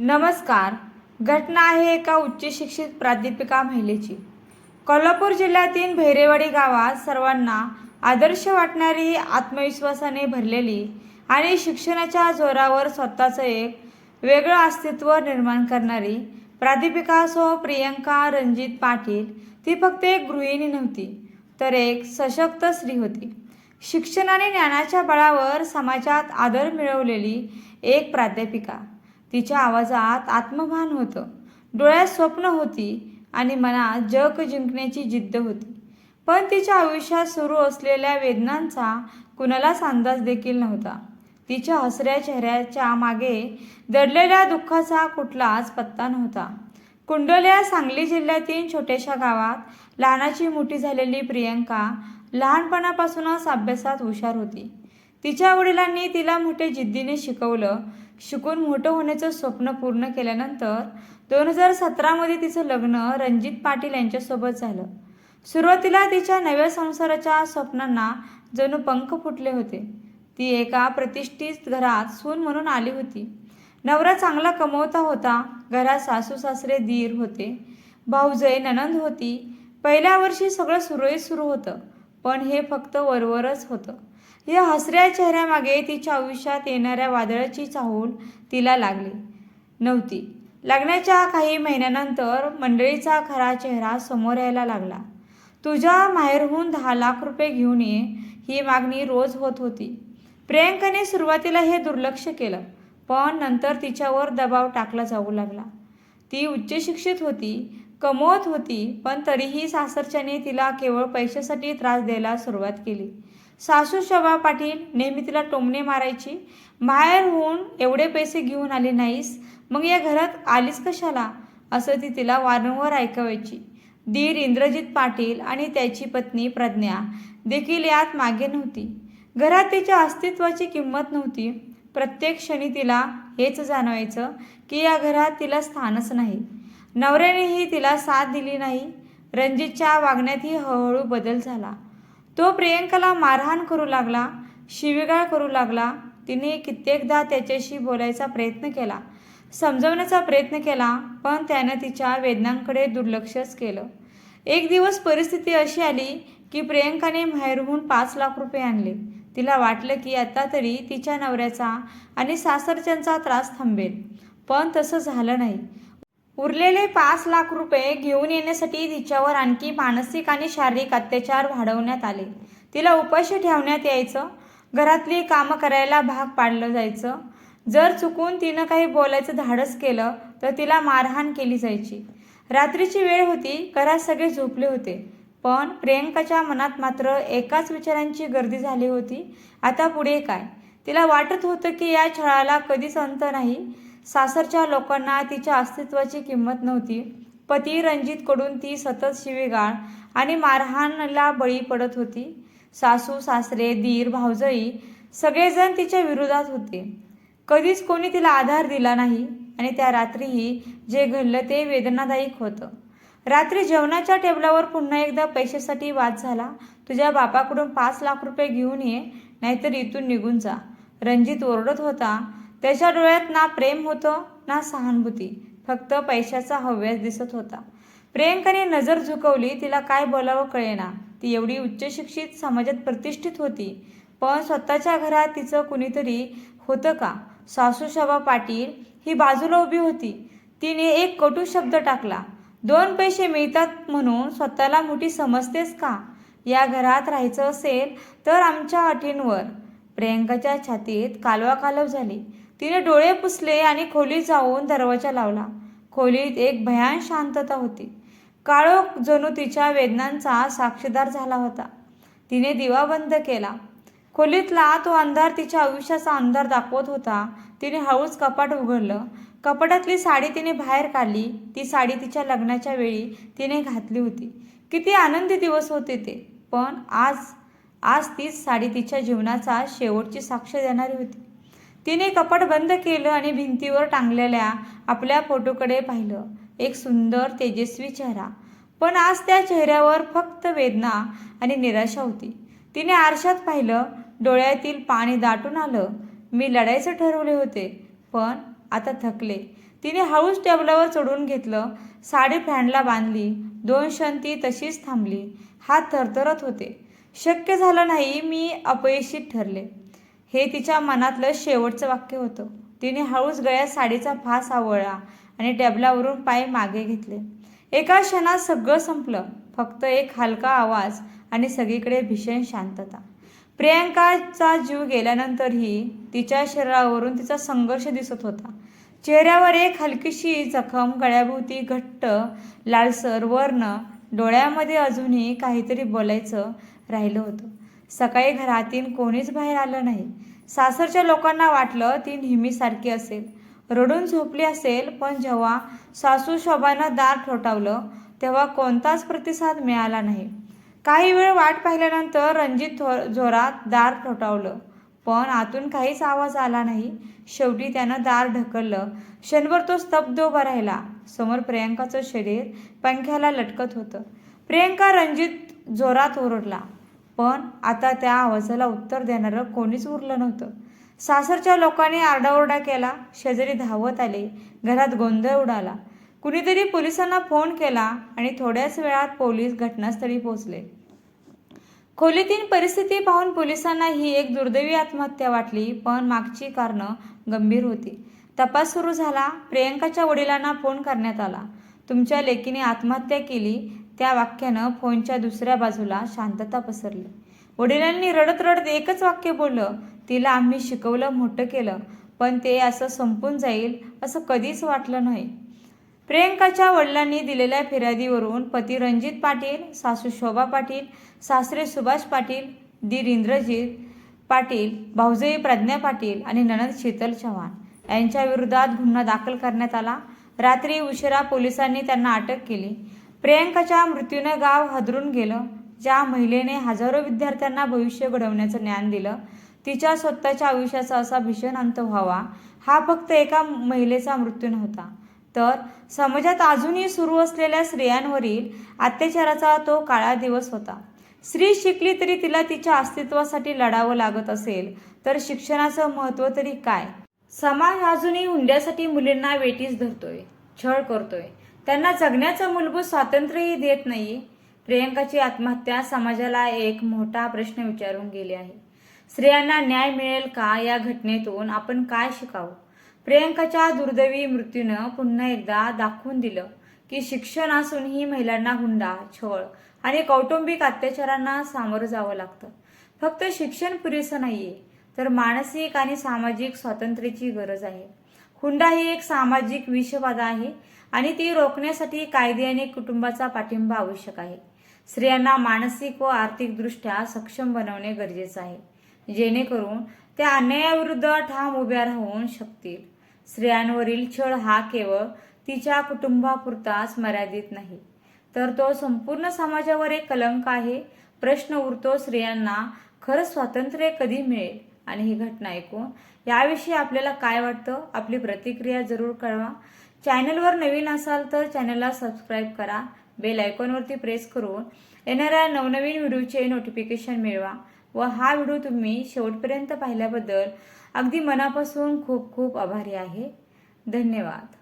नमस्कार. घटना आहे एका उच्च शिक्षित प्राध्यापिका महिलेची. कोल्हापूर जिल्ह्यातील भैरेवाडी गावात सर्वांना आदर्श वाटणारी आत्मविश्वासाने भरलेली आणि शिक्षणाच्या जोरावर स्वतःचं एक वेगळं अस्तित्व निर्माण करणारी प्राध्यापिका सो प्रियंका रणजित पाटील ती फक्त एक गृहिणी नव्हती तर एक सशक्त स्त्री होती. शिक्षण आणि ज्ञानाच्या बळावर समाजात आदर मिळवलेली एक प्राध्यापिका. तिच्या आवाजात आत्मभान होतं. डोळ्यात स्वप्न होती आणि मनात जग जिंकण्याची जिद्द होती. पण तिच्या आयुष्यात सुरू असलेल्या वेदनांचा कुणालाच अंदाज देखील नव्हता. तिच्या हसऱ्या चेहऱ्याच्या मागे दडलेल्या दुःखाचा कुठलाच पत्ता नव्हता. कुंडल्या सांगली जिल्ह्यातील छोट्याशा गावात लहानाची मोठी झालेली प्रियंका लहानपणापासूनच अभ्यासात हुशार होती. तिच्या वडिलांनी तिला मोठे जिद्दीने शिकवलं शिकून मोठं होण्याचं स्वप्न पूर्ण केल्यानंतर दोन हजार सतरामध्ये तिचं लग्न रणजित पाटील यांच्यासोबत झालं. सुरुवातीला तिच्या नव्या संसाराच्या स्वप्नांना जणू पंख फुटले होते. ती एका प्रतिष्ठित घरात सून म्हणून आली होती. नवरा चांगला कमवता होता घरात सासू सासरे दीर होते भाऊजय ननंद होती. पहिल्या वर्षी सगळं सुरळीत सुरू होतं. पण हे फक्त वरवरच होतं. या हसऱ्या चेहऱ्यामागे तिच्या आयुष्यात येणाऱ्या वादळाची चाहूल तिला लागली. नव्हती. लग्नाच्या काही महिन्यानंतर मंडळीचा खरा चेहरा समोर यायला लागला. तुझ्या माहेरहून दहा लाख रुपये घेऊन ये ही मागणी रोज होत होती. प्रियंकाने सुरुवातीला हे दुर्लक्ष केलं पण नंतर तिच्यावर दबाव टाकला जाऊ लागला. ती उच्च शिक्षित होती कमवत होती पण तरीही सासरच्याने तिला केवळ पैशासाठी त्रास द्यायला सुरुवात केली. सासू शोभा पाटील नेहमी तिला टोमणे मारायची बाहेर होऊन एवढे पैसे घेऊन आले नाहीस मग या घरात आलीस कशाला? असं ती तिला वारंवार ऐकवायची. दीर इंद्रजित पाटील आणि त्याची पत्नी प्रज्ञा देखील यात मागे नव्हती. घरात तिच्या अस्तित्वाची किंमत नव्हती. प्रत्येक क्षणी तिला हेच जाणवायचं की या घरात तिला स्थानच नाही. नवऱ्यानेही तिला साथ दिली नाही. रणजितच्या वागण्यातही हळूहळू बदल झाला. तो प्रियंकाला मारहाण करू लागला शिवीगाळ करू लागला. तिने कित्येकदा त्याच्याशी बोलायचा प्रयत्न केला. समजवण्याचा प्रयत्न केला पण त्यानं तिच्या वेदनांकडे दुर्लक्षच केलं. एक दिवस परिस्थिती अशी आली की प्रियंकाने माहेरहून पाच लाख रुपये आणले. तिला वाटलं की आता तरी तिच्या नवऱ्याचा आणि सासरच्यांचा त्रास थांबेल. पण तसं झालं नाही. उरलेले पाच लाख रुपये घेऊन येण्यासाठी तिच्यावर आणखी मानसिक आणि शारीरिक अत्याचार वाढवण्यात आले. तिला उपाशी ठेवण्यात यायचं. घरातली कामं करायला भाग पाडलं जायचं. जर चुकून तिनं काही बोलायचं धाडस केलं तर तिला मारहाण केली जायची. रात्रीची वेळ होती घरात सगळे झोपले होते. पण प्रियंकाच्या मनात मात्र एकाच विचारांची गर्दी झाली होती. आता पुढे काय? तिला वाटत होतं की या छळाला कधीच अंत नाही. सासरच्या लोकांना तिच्या अस्तित्वाची किंमत नव्हती. पती रणजितकडून ती सतत शिवीगाळ आणि मारहाणला बळी पडत होती. सासू सासरे दीर भावजई सगळेजण तिच्या विरोधात होते. कधीच कोणी तिला आधार दिला नाही आणि त्या रात्रीही जे घडलं ते वेदनादायक होतं. रात्री जेवणाच्या टेबलावर पुन्हा एकदा पैशासाठी वाद झाला. तुझ्या बापाकडून पाच लाख रुपये घेऊन ये नाहीतर इथून निघून जा. रणजित ओरडत होता. त्याच्या डोळ्यात ना प्रेम होतं ना सहानुभूती. फक्त पैशाचा हव्यास दिसत होता. प्रियंकाने नजर झुकवली तिला काय बोलावं कळेना. ती एवढी उच्च शिक्षित समाजात प्रतिष्ठित होती. पण स्वतःच्या घरात तिचं कुणीतरी होतं का? सासू पाटील ही बाजूला उभी होती. तिने एक कटू शब्द टाकला. दोन पैसे मिळतात म्हणून स्वतःला मोठी समजतेस का? या घरात राहायचं असेल तर आमच्या अटींवर. प्रियंकाच्या छातीत कालवा कालव झाली. तिने डोळे पुसले आणि खोलीत जाऊन दरवाजा लावला. खोलीत एक भयान शांतता होती. काळोख जणू तिच्या वेदनांचा साक्षीदार झाला होता. तिने दिवा बंद केला. खोलीतला तो अंधार तिच्या आयुष्याचा अंधार दाखवत होता. तिने हळूच कपाट उघडलं. कपाटातली साडी तिने बाहेर काढली. ती साडी तिच्या लग्नाच्या वेळी तिने घातली होती. किती आनंदी दिवस होते ते. पण आज आज तीच साडी तिच्या जीवनाचा शेवटची साक्ष देणारी होती. तिने कपाट बंद केलं आणि भिंतीवर टांगलेल्या आपल्या फोटोकडे पाहिलं. एक सुंदर तेजस्वी चेहरा. पण आज त्या चेहऱ्यावर फक्त वेदना आणि निराशा होती. तिने आरशात पाहिलं डोळ्यातील पाणी दाटून आलं. मी लढायचं ठरवले होते पण आता थकले. तिने हळूच टेबलावर चढून घेतलं साडी फॅनला बांधली दोन क्षण ती तशीच थांबली. हात थरथरत होते. शक्य झालं नाही मी अपयशी ठरले. हे तिच्या मनातलं शेवटचं वाक्य होतं. तिने हळूच गळ्यात साडीचा फास आवळला आणि टेबलावरून पाय मागे घेतले. एका क्षणात सगळं संपलं. फक्त एक हलका आवाज आणि सगळीकडे भीषण शांतता. प्रियांकाचा जीव गेल्यानंतरही तिच्या शरीरावरून तिचा संघर्ष दिसत होता. चेहऱ्यावर एक हलकीशी जखम गळ्याभोवती घट्ट लालसर वर्ण डोळ्यामध्ये अजूनही काहीतरी बोलायचं राहिलं होतं. सकाळी घरातील कोणीच बाहेर आलं नाही. सासरच्या लोकांना वाटलं ती नेहमीसारखी असेल. रडून झोपली असेल पण जेव्हा सासू शोभानं दार ठोठावलं तेव्हा कोणताच प्रतिसाद मिळाला नाही. काही वेळ वाट पाहिल्यानंतर रणजित थो जोरात दार ठोठावलं पण आतून काहीच आवाज आला नाही. शेवटी त्यानं दार ढकललं. क्षणभर तो स्तब्ध उभा राहिला. समोर प्रियंकाचं शरीर पंख्याला लटकत होतं. प्रियंका रणजित जोरात ओरडला. पण आता त्या आवाजाला उत्तर देणारं कोणीच उरलं नव्हतं. सासरच्या लोकांनी आरडाओरडा केला. शेजारी धावत आले. घरात गोंधळ उडाला. कुणीतरी पोलिसांना फोन केला आणि थोड्याच वेळात पोलीस घटनास्थळी पोहोचले. खोलीतील परिस्थिती पाहून पोलिसांना ही एक दुर्दैवी आत्महत्या वाटली पण मागची कारणं गंभीर होती. तपास सुरू झाला. प्रियंकाच्या वडिलांना फोन करण्यात आला. तुमच्या लेकीने आत्महत्या केली. त्या वाक्यानं फोनच्या दुसऱ्या बाजूला शांतता पसरली. वडिलांनी रडत रडत एकच वाक्य बोललं तिला आम्ही शिकवलं मोठं केलं पण ते असं संपून जाईल असं कधीच वाटलं नाही. प्रियंकाच्या वडिलांनी दिलेल्या फिर्यादीवरून पती रणजित पाटील सासू शोभा पाटील सासरे सुभाष पाटील दीर इंद्रजित पाटील भाऊजई प्रज्ञा पाटील आणि ननद शीतल चव्हाण यांच्या विरोधात गुन्हा दाखल करण्यात आला. रात्री उशिरा पोलिसांनी त्यांना अटक केली. प्रियंकाच्या मृत्यूनं गाव हादरून गेलं. ज्या महिलेने हजारो विद्यार्थ्यांना भविष्य घडवण्याचं ज्ञान दिलं तिच्या स्वतःच्या आयुष्याचा असा भीषण अंत व्हावा हा फक्त एका महिलेचा मृत्यू नव्हता. तर समाजात अजूनही सुरू असलेल्या स्त्रियांवरील अत्याचाराचा तो काळा दिवस होता. स्त्री शिकली तरी तिला तिच्या अस्तित्वासाठी लढावं लागत असेल तर शिक्षणाचं महत्त्व तरी काय? समाज अजूनही हुंड्यासाठी मुलींना वेटीस धरतोय छळ करतोय. त्यांना जगण्याचं मूलभूत स्वातंत्र्यही देत नाही प्रियंकाची आत्महत्या समाजाला एक मोठा प्रश्न विचारून गेली आहे. स्त्रियांना न्याय मिळेल का या घटनेतून आपण काय शिकावं? प्रियंकाच्या दुर्दैवी मृत्यूनं पुन्हा एकदा दाखवून दिलं की शिक्षण असूनही महिलांना हुंडा छळ आणि कौटुंबिक अत्याचारांना सामोरं जावं लागतं. फक्त शिक्षण पुरेसं नाहीये तर मानसिक आणि सामाजिक स्वातंत्र्याची गरज आहे. हुंडा ही एक सामाजिक विषबाधा आहे आणि ती रोखण्यासाठी कायदे आणि कुटुंबाचा पाठिंबा आवश्यक आहे. स्त्रियांना मानसिक व आर्थिकदृष्ट्या सक्षम बनवणे गरजेचं आहे. जेणेकरून त्या अन्यायाविरुद्ध ठाम उभ्या राहून शकतील. स्त्रियांवरील छळ हा केवळ तिच्या कुटुंबापुरताच मर्यादित नाही तर तो संपूर्ण समाजावर एक कलंक आहे. प्रश्न उरतो स्त्रियांना खरं स्वातंत्र्य कधी मिळेल? आणि ही घटना ऐकून याविषयी आपल्याला काय वाटतं आपली प्रतिक्रिया जरूर कळवा. चॅनलवर नवीन असाल तर चॅनलला सबस्क्राईब करा बेल आयकॉनवरती प्रेस करून येणाऱ्या नवनवीन व्हिडिओचे नोटिफिकेशन मिळवा व हा व्हिडिओ तुम्ही शेवटपर्यंत पाहिल्याबद्दल अगदी मनापासून खूप खूप आभारी आहे. धन्यवाद.